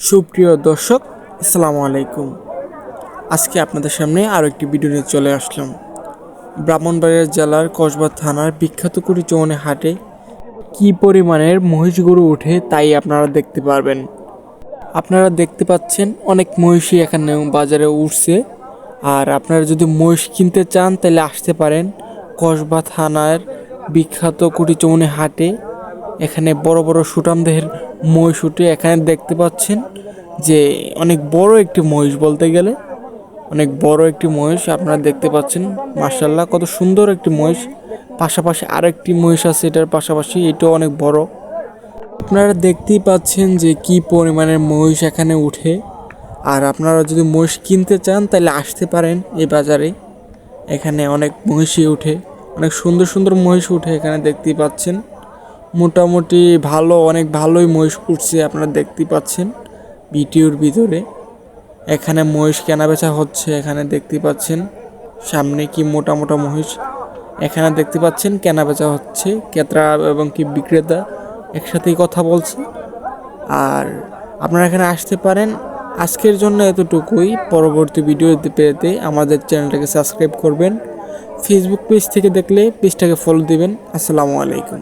সুপ্রিয় দর্শক, আসসালামু আলাইকুম। আজকে আপনাদের সামনে আরও একটি ভিডিও নিয়ে চলে আসলাম। ব্রাহ্মণবাড়িয়া জেলার কসবা থানার বিখ্যাত কুড়ি চৌনে হাটে কী পরিমাণের মহিষ গরু ওঠে তাই আপনারা দেখতে পারবেন। আপনারা দেখতে পাচ্ছেন অনেক মহিষই এখানে বাজারে উঠছে। আর আপনারা যদি মহিষ কিনতে চান, তাহলে আসতে পারেন কসবা থানার বিখ্যাত কুটি চৌনে হাটে। এখানে বড় বড় সুটাম দেহের মহিষ উঠে এখানে দেখতে পাচ্ছেন যে অনেক বড় একটি মহিষ বলতে গেলে। অনেক বড় একটি মহিষ আপনারা দেখতে পাচ্ছেন। মার্শাল্লাহ কত সুন্দর একটি মহিষ। পাশাপাশি আরেকটি মহিষ আছে, এটার পাশাপাশি এটাও অনেক বড়। আপনারা দেখতেই পাচ্ছেন যে কি পরিমাণের মহিষ এখানে উঠে। আর আপনারা যদি মহিষ কিনতে চান, তাহলে আসতে পারেন এই বাজারে। এখানে অনেক মহিষই উঠে, অনেক সুন্দর সুন্দর মহিষ উঠে এখানে দেখতেই পাচ্ছেন। মোটামুটি ভালো, অনেক ভালোই মহিষ উঠছে আপনারা দেখতে পাচ্ছেন ভিডিওর ভিতরে। এখানে মহিষ কেনাবেচা হচ্ছে, এখানে দেখতে পাচ্ছেন সামনে কি মোটা মোটা মহিষ। এখানে দেখতে পাচ্ছেন কেনাবেচা হচ্ছে, ক্রেতা এবং কি বিক্রেতা একসাথেই কথা বলছে। আর আপনারা এখানে আসতে পারেন। আজকের জন্য এতটুকুই। পরবর্তী ভিডিও পেতে আমাদের চ্যানেলটাকে সাবস্ক্রাইব করবেন। ফেসবুক পেজ থেকে দেখলে পেজটাকে ফলো দিবেন। আসসালামু আলাইকুম।